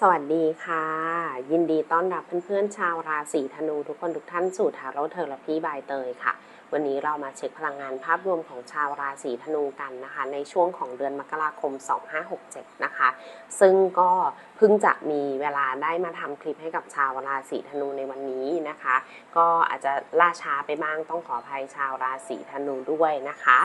สวัสดีค่ะ ยินดีต้อนรับเพื่อนๆชาวราศีธนูทุกคนทุกท่านสู่ทาโร่เทอราพีบายเตยค่ะ วันนี้เรามาเช็คพลังงานภาพรวมของชาวราศีธนูกันนะคะ ในช่วงของเดือนมกราคม 2567 นะคะ ซึ่งก็เพิ่งจะมีเวลาได้มาทำคลิปให้กับชาวราศีธนูในวันนี้นะคะ ก็อาจจะล่าช้าไปบ้างต้องขออภัยชาวราศีธนูด้วยนะคะ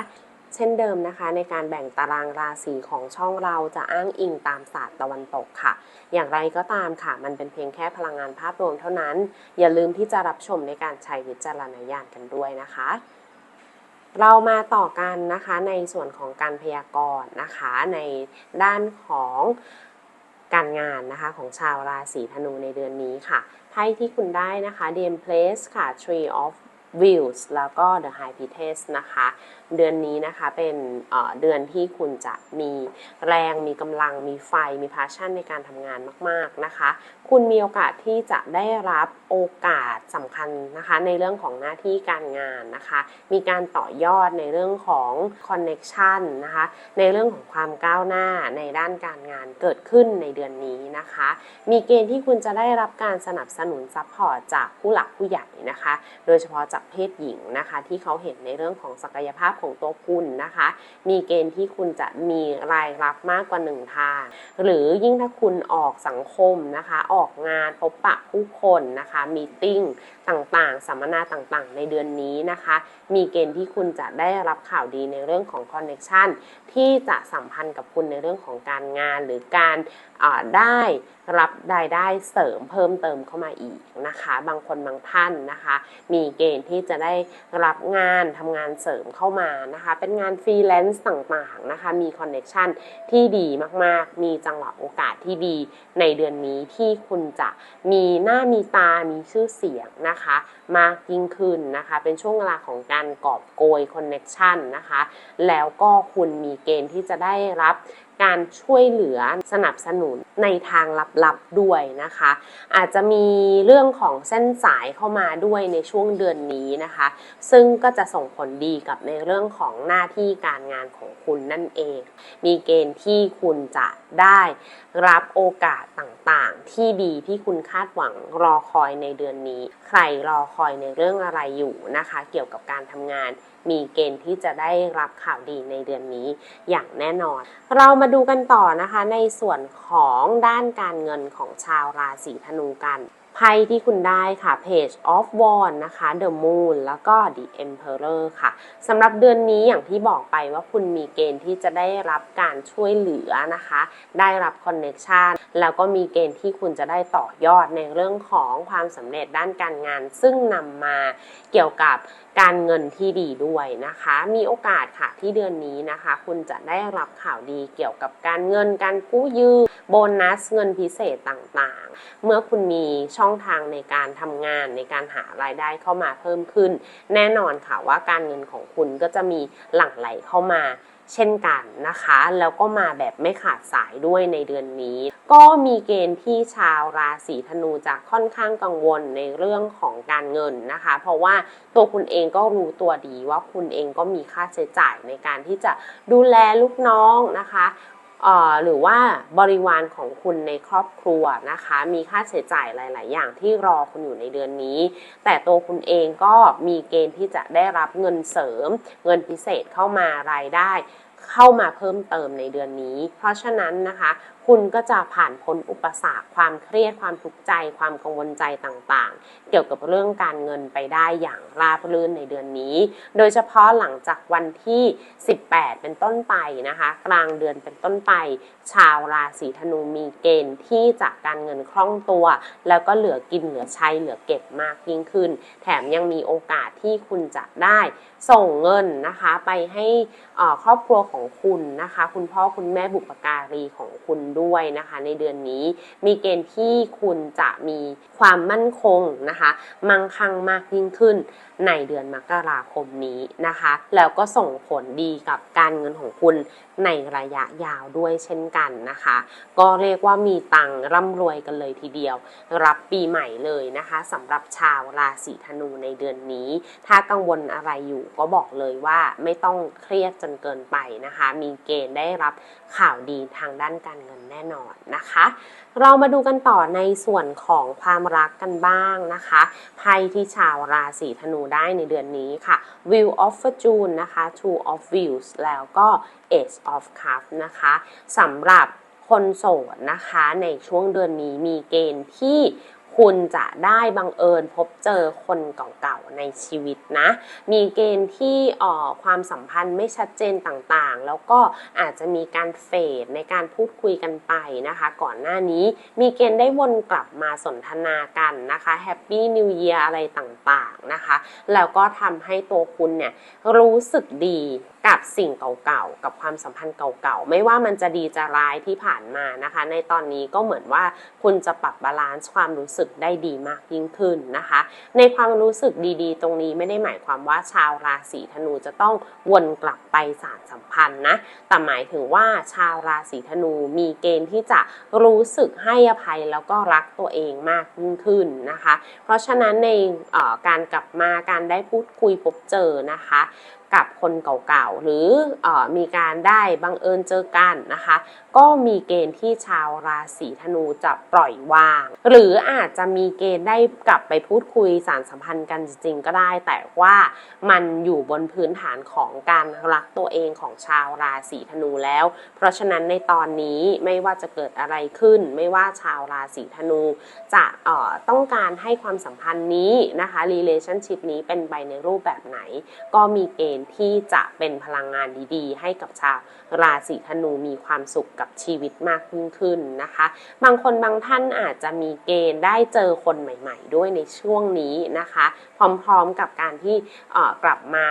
เช่นเดิมนะคะ ในการแบ่งตารางราศีของช่องเราจะอ้างอิงตามศาสตร์ตะวันตกค่ะ อย่างไรก็ตามค่ะ มันเป็นเพียงแค่พลังงานภาพรวมเท่านั้น อย่าลืมที่จะรับชมในการใช้วิจารณญาณกันด้วยนะคะ เรามาต่อกันนะคะในส่วนของการพยากรณ์นะคะ ในด้านของการงานนะคะของชาวราศีธนูในเดือนนี้ค่ะไพ่ที่คุณได้นะคะ d m Place ค่ะ Tree of Wheels แล้วก็ The High p i t e s นะคะ เดือนนี้นะคะเป็นเเดือนที่คุณจะมีแรงมีกำลังมีไฟมี passion ในการทำงานมาก ๆ นะคะ คุณมีโอกาสที่จะได้รับโอกาสสำคัญนะคะ ในเรื่องของหน้าที่การงานนะคะ มีการต่อยอดในเรื่องของ connection นะคะ ในเรื่องของความก้าวหน้าในด้านการงานเกิดขึ้นในเดือนนี้นะคะ มีเกณฑ์ที่คุณจะได้รับการสนับสนุนซัพพอร์ตจากผู้หลักผู้ใหญ่นะคะ โดยเฉพาะจากเพศหญิงนะคะ ที่เขาเห็นในเรื่องของศักยภาพของตัวคุณนะคะ มีเกณฑ์ที่คุณจะมีรายรับมากกว่าหนึ่งทาง หรือยิ่งถ้าคุณออกสังคมนะคะ ออกงานพบปะผู้คนนะคะมีติ้งต่างๆ สัมมนาต่างๆ ในเดือนนี้นะคะ มีเกณฑ์ที่คุณจะได้รับข่าวดีในเรื่องของคอนเน็ชันที่จะสัมพันธ์กับคุณในเรื่องของการงานหรือการได้รับรายได้เสริมเพิ่มเติมเข้ามาอีกนะคะ บางคนบางท่านนะคะ มีเกณฑ์ที่จะได้รับงานทำงานเสริมเข้ามานะคะ เป็นงานฟรีแลนซ์ต่างๆนะคะ มีคอนเน็ชันที่ดีมากๆ มีจังหวะโอกาสที่ดีในเดือนนี้ที่คุณจะมีหน้ามีตา มีชื่อเสียงนะคะ มากยิ่งขึ้นนะคะ เป็นช่วงเวลาของการกอบโกยคอนเน็ชันนะคะ แล้วก็คุณมีเกณฑ์ที่จะได้รับ การช่วยเหลือสนับสนุนในทางลับๆด้วยนะคะ อาจจะมีเรื่องของเส้นสายเข้ามาด้วยในช่วงเดือนนี้นะคะ ซึ่งก็จะส่งผลดีกับในเรื่องของหน้าที่การงานของคุณนั่นเอง มีเกณฑ์ที่คุณจะได้รับโอกาสต่างๆ ที่ดีที่คุณคาดหวังรอคอยในเดือนนี้ ใครรอคอยในเรื่องอะไรอยู่นะคะ เกี่ยวกับการทำงาน มีเกณฑ์ที่จะได้รับข่าวดีในเดือนนี้อย่างแน่นอน เรามาดูกันต่อนะคะในส่วนของด้านการเงินของชาวราศีธนูกัน ไพ่ที่คุณได้ค่ะ Page of Wands นะคะ The Moon แล้วก็ The Emperor ค่ะสำหรับเดือนนี้อย่างที่บอกไปว่าคุณมีเกณฑ์ที่จะได้รับการช่วยเหลือนะคะ ได้รับคอนเน็ชันแล้วก็มีเกณฑ์ที่คุณจะได้ต่อยอดในเรื่องของความสำเร็จด้านการงาน ซึ่งนำมาเกี่ยวกับการเงินที่ดีด้วยนะคะ มีโอกาสค่ะที่เดือนนี้นะคะ คุณจะได้รับข่าวดีเกี่ยวกับการเงินการกู้ยืมโบนัสเงินพิเศษต่างๆ เมื่อคุณมีช่องทางในการทำงานในการหารายได้เข้ามาเพิ่มขึ้น แน่นอนค่ะว่าการเงินของคุณก็จะมีหลั่งไหลเข้ามาเช่นกันนะคะ แล้วก็มาแบบไม่ขาดสายด้วยในเดือนนี้ ก็มีเกณฑ์ที่ชาวราศีธนูจะค่อนข้างกังวลในเรื่องของการเงินนะคะ เพราะว่าตัวคุณเองก็รู้ตัวดีว่าคุณเองก็มีค่าใช้จ่ายในการที่จะดูแลลูกน้องนะคะ หรือว่าบริวารของคุณในครอบครัวนะคะ มีค่าใช้จ่ายหลาย ๆ อย่างที่รอคุณอยู่ในเดือนนี้ แต่ตัวคุณเองก็มีเกณฑ์ที่จะได้รับเงินเสริม เงินพิเศษเข้ามารายได้เข้ามาเพิ่มเติมในเดือนนี้ เพราะฉะนั้นนะคะ คุณก็จะผ่านพ้นอุปสรรคความเครียดความทุกข์ใจ ความกังวลใจต่างๆ เกี่ยวกับเรื่องการเงินไปได้อย่างราบรื่นในเดือนนี้ โดยเฉพาะหลังจากวันที่ 18 เป็นต้นไปนะคะ กลางเดือนเป็นต้นไป ชาวราศีธนูมีเกณฑ์ที่จะกการเงินคล่องตัว แล้วก็เหลือกินเหลือใช้เหลือเก็บมากยิ่งขึ้น แถมยังมีโอกาสที่คุณจะได้ส่งเงินนะคะไปให้ครอบครัวของคุณนะคะ คุณพ่อคุณแม่บุปการีของคุณด้วยนะคะ ในเดือนนี้มีเกณฑ์ที่คุณจะมีความมั่นคงนะคะ มั่งคั่งมากยิ่งขึ้นในเดือนมกราคมนี้นะคะ แล้วก็ส่งผลดีกับการเงินของคุณในระยะยาวด้วยเช่นกันนะคะ ก็เรียกว่ามีตังร่ำรวยกันเลยทีเดียว รับปีใหม่เลยนะคะสำหรับชาวราศีธนูในเดือนนี้ ถ้ากังวลอะไรอยู่ก็บอกเลยว่าไม่ต้องเครียดจนเกินไปนะคะ มีเกณฑ์ได้รับข่าวดีทางด้านการเงินแน่นอนนะคะ เรามาดูกันต่อในส่วนของความรักกันบ้างนะคะไพ่ที่ชาวราศีธนูได้ในเดือนนี้ค่ะ View of Fortune นะคะ Two of Wheels แล้วก็ Ace of Cups นะคะสำหรับคนโสดนะคะในช่วงเดือนนี้มีเกณฑ์ที่ คุณจะได้บังเอิญพบเจอคนเก่าๆในชีวิตนะ มีเกณฑ์ที่ออความสัมพันธ์ไม่ชัดเจนต่างๆ แล้วก็อาจจะมีการเฟดในการพูดคุยกันไปนะคะ ก่อนหน้านี้มีเกณฑ์ได้วนกลับมาสนทนากันนะคะแฮปปี้นิวเยียอะไรต่างๆนะคะ แล้วก็ทำให้ตัวคุณเนี่ยรู้สึกดีกับสิ่งเก่าๆ กับความสัมพันธ์เก่าๆ ไม่ว่ามันจะดีจะร้ายที่ผ่านมานะคะ ในตอนนี้ก็เหมือนว่าคุณจะปรับบาลานซ์ความรู้สึกได้ดีมากยิ่งขึ้นนะคะ ในความรู้สึกดีๆ ตรงนี้ไม่ได้หมายความว่าชาวราศีธนูจะต้องวนกลับไปสารสัมพันธ์นะ แต่หมายถึงว่าชาวราศีธนูมีเกณฑ์ที่จะรู้สึกให้อภัยแล้วก็รักตัวเองมากยิ่งขึ้นนะคะ เพราะฉะนั้นในการกลับมาการได้พูดคุยพบเจอนะคะ กับคนเก่าๆ หรืออมีการได้บังเอิญเจอกันนะคะ ก็มีเกณฑ์ที่ชาวราศีธนูจะปล่อยวาง หรืออาจจะมีเกณฑ์ได้กลับไปพูดคุยสารสัมพันธ์กันจริงๆก็ได้ แต่ว่ามันอยู่บนพื้นฐานของการรักตัวเองของชาวราศีธนูแล้ว เพราะฉะนั้นในตอนนี้ไม่ว่าจะเกิดอะไรขึ้น ไม่ว่าชาวราศีธนูจะต้องการให้ความสัมพันธ์นี้นะคะ relationship นี้เป็นไปในรูปแบบไหน ก็มีเกณฑ์ที่จะเป็นพลังงานดีๆ ให้กับชาวราศีธนูมีความสุขกับชีวิตมากยิ่งขึ้นนะคะ บางคนบางท่านอาจจะมีเกณฑ์ได้เจอคนใหม่ ๆ ด้วยในช่วงนี้นะคะ พร้อมๆกับการที่กลับมา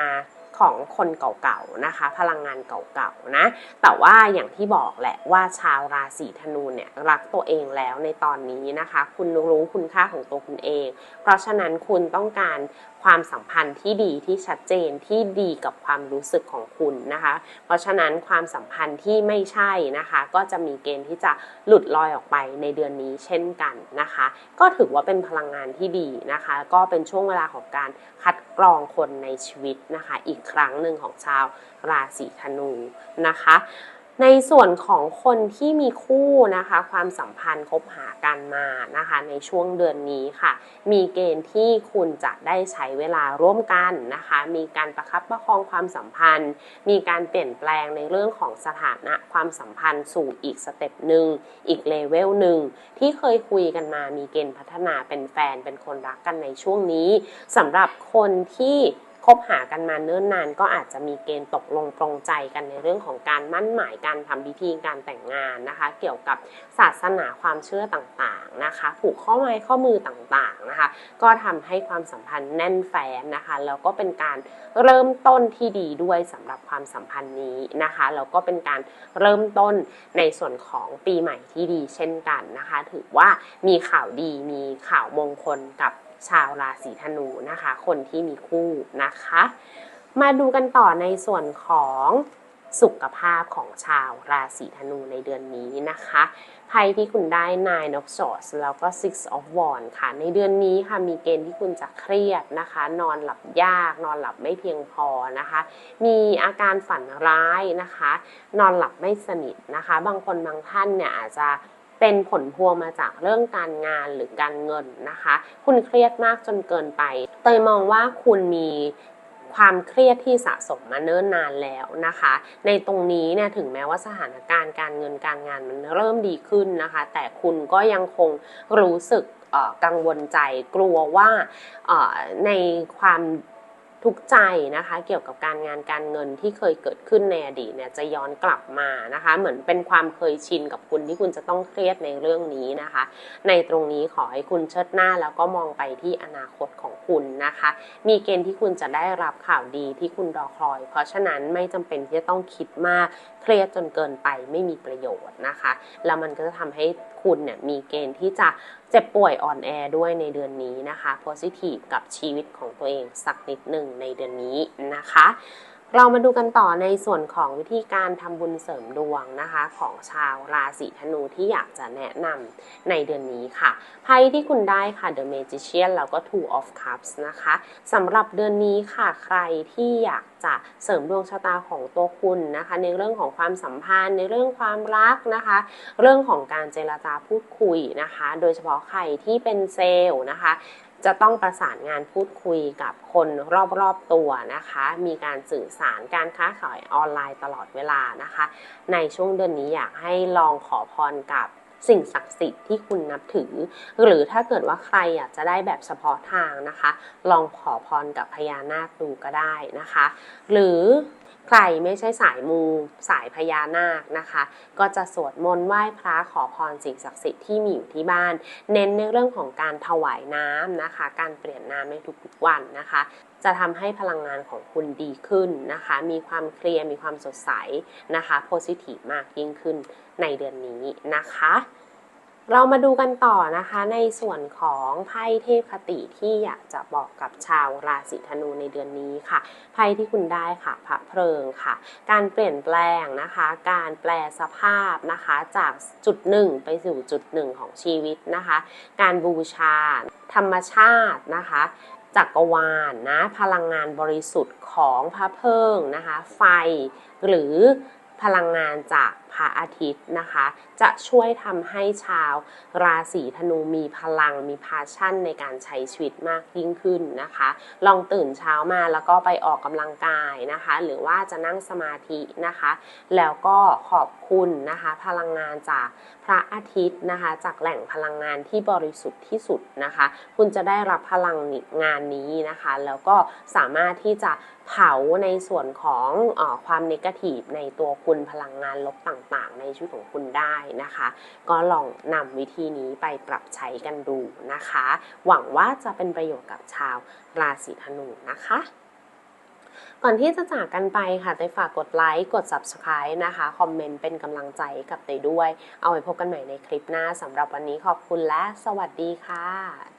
ของคนเก่าๆนะคะ พลังงานเก่าๆนะ แต่ว่าอย่างที่บอกแหละว่าชาวราศีธนูเนี่ยรักตัวเองแล้วในตอนนี้นะคะ คุณรู้คุณค่าของตัวคุณเอง เพราะฉะนั้นคุณต้องการความสัมพันธ์ที่ดีที่ชัดเจนที่ดีกับความรู้สึกของคุณนะคะ เพราะฉะนั้นความสัมพันธ์ที่ไม่ใช่นะคะ ก็จะมีเกณฑ์ที่จะหลุดลอยออกไปในเดือนนี้เช่นกันนะคะ ก็ถือว่าเป็นพลังงานที่ดีนะคะ ก็เป็นช่วงเวลาของการคัด รองคนในชีวิตนะคะ อีกครั้งหนึ่งของชาวราศีธนูนะคะ ในส่วนของคนที่มีคู่นะคะ ความสัมพันธ์คบหากันมานะคะ ในช่วงเดือนนี้ค่ะ มีเกณฑ์ที่คุณจะได้ใช้เวลาร่วมกันนะคะ มีการประคับประคองความสัมพันธ์ มีการเปลี่ยนแปลงในเรื่องของสถานะความสัมพันธ์สู่อีกสเต็ปหนึ่งอีกเลเวลหนึ่งที่เคยคุยกันมามีเกณฑ์พัฒนาเป็นแฟนเป็นคนรักกันในช่วงนี้สำหรับคนที่ คบหากันมาเนิ่นนานก็อาจจะมีเกณฑ์ตกลงปรงใจกันในเรื่องของการมั่นหมายการทำพิธีการแต่งงานนะคะ เกี่ยวกับศาสนาความเชื่อต่างๆนะคะ ผูกข้อไม้ข้อมือต่างๆนะคะ ก็ทำให้ความสัมพันธ์แน่นแฟ้นนะคะแล้วก็เป็นการเริ่มต้นที่ดีด้วยสำหรับความสัมพันธ์นี้นะคะแล้วก็เป็นการเริ่มต้นในส่วนของปีใหม่ที่ดีเช่นกันนะคะ ถือว่ามีข่าวดีมีข่าวมงคลกับ ชาวราศีธนูนะคะ คนที่มีคู่นะคะ มาดูกันต่อในส่วนของสุขภาพของชาวราศีธนูในเดือนนี้นะคะไพ่ที่คุณได้ Nine of Swords แล้วก็ Six of Wands ค่ะ ในเดือนนี้ค่ะมีเกณฑ์ที่คุณจะเครียดนะคะ นอนหลับยาก นอนหลับไม่เพียงพอนะคะ มีอาการฝันร้ายนะคะ นอนหลับไม่สนิทนะคะ บางคนบางท่านเนี่ยอาจจะ เป็นผลพวงมาจากเรื่องการงานหรือการเงินนะคะ คุณเครียดมากจนเกินไป เตยมองว่าคุณมีความเครียดที่สะสมมาเนิ่นนานแล้วนะคะ ในตรงนี้เนี่ยถึงแม้ว่าสถานการณ์การเงินการงานมันเริ่มดีขึ้นนะคะ แต่คุณก็ยังคงรู้สึกกังวลใจกลัวว่าในความ ทุกใจนะคะ เกี่ยวกับการงานการเงินที่เคยเกิดขึ้นในอดีตเนี่ยจะย้อนกลับมานะคะ เหมือนเป็นความเคยชินกับคุณที่คุณจะต้องเครียดในเรื่องนี้นะคะ ในตรงนี้ขอให้คุณเชิดหน้าแล้วก็มองไปที่อนาคตของคุณนะคะ มีเกณฑ์ที่คุณจะได้รับข่าวดีที่คุณรอคอย เพราะฉะนั้นไม่จำเป็นที่จะต้องคิดมากเครียดจนเกินไปไม่มีประโยชน์นะคะ แล้วมันก็จะทำให้คุณเนี่ยมีเกณฑ์ที่จะเจ็บป่วยอ่อนแอด้วยในเดือนนี้นะคะ positive กับชีวิตของตัวเองสักนิดหนึ่งในเดือนนี้นะคะ เรามาดูกันต่อในส่วนของวิธีการทำบุญเสริมดวงนะคะ ของชาวราศีธนูที่อยากจะแนะนำในเดือนนี้ค่ะไพ่ที่คุณได้ค่ะ The Magician แล้วก็ Two of Cups นะคะสำหรับเดือนนี้ค่ะใครที่อยากจะเสริมดวงชะตาของตัวคุณนะคะ ในเรื่องของความสัมพันธ์ ในเรื่องความรักนะคะ เรื่องของการเจรจาพูดคุยนะคะ โดยเฉพาะใครที่เป็นเซลล์นะคะ จะต้องประสานงานพูดคุยกับคนรอบๆตัวนะคะ มีการสื่อสารการค้าขายออนไลน์ตลอดเวลานะคะ ในช่วงเดือนนี้อยากให้ลองขอพรกับสิ่งศักดิ์สิทธิ์ที่คุณนับถือ หรือถ้าเกิดว่าใครอยากจะได้แบบเฉพาะทางนะคะ ลองขอพรกับพญานาคดูก็ได้นะคะ หรือ ใครไม่ใช่สายมูสายพญานาคนะคะ ก็จะสวดมนต์ไหว้พระขอพรสิ่งศักดิ์สิทธิ์ที่มีอยู่ที่บ้าน เน้นในเรื่องของการถวายน้ำนะคะ การเปลี่ยนน้ำในทุกๆวันนะคะ จะทำให้พลังงานของคุณดีขึ้นนะคะ มีความเคลียร์มีความสดใสนะคะโพซิทีฟมากยิ่งขึ้นในเดือนนี้นะคะ เรามาดูกันต่อนะคะในส่วนของไพ่เทพคติที่อยากจะบอกกับชาวราศีธนูในเดือนนี้ค่ะไพ่ที่คุณได้ค่ะพระเพลิงค่ะ การเปลี่ยนแปลงนะคะ การแปลสภาพนะคะ จากจุดหนึ่งไปสู่จุดหนึ่งของชีวิตนะคะ การบูชา ธรรมชาตินะคะจักรวาลนะพลังงานบริสุทธิ์ของพระเพลิงนะคะ ไฟหรือพลังงานจากพระอาทิตย์นะคะ จะช่วยทำให้ชาวราศีธนูมีพลังมีพาชั่นในการใช้ชีวิตมากยิ่งขึ้นนะคะ ลองตื่นเช้ามาแล้วก็ไปออกกำลังกายนะคะ หรือว่าจะนั่งสมาธินะคะ แล้วก็ขอบคุณนะคะ พลังงานจากพระอาทิตย์นะคะ จากแหล่งพลังงานที่บริสุทธิ์ที่สุดนะคะ คุณจะได้รับพลังงานนี้นะคะ แล้วก็สามารถที่จะเผาในส่วนของออความนกาทีฟในตัวคุณพลังงานลบต่างๆ ในชีวิตของคุณได้นะคะ ก็ลองนำวิธีนี้ไปปรับใช้กันดูนะคะ หวังว่าจะเป็นประโยชน์กับชาวราศีธนูนะคะก่อนที่จะจากกันไปค่ะเตยฝากกดไลค์ กด Subscribe นะคะ คอมเมนต์เป็นกำลังใจกับเตยด้วย เอาไว้พบกันใหม่ในคลิปหน้าสำหรับวันนี้ขอบคุณและสวัสดีค่ะ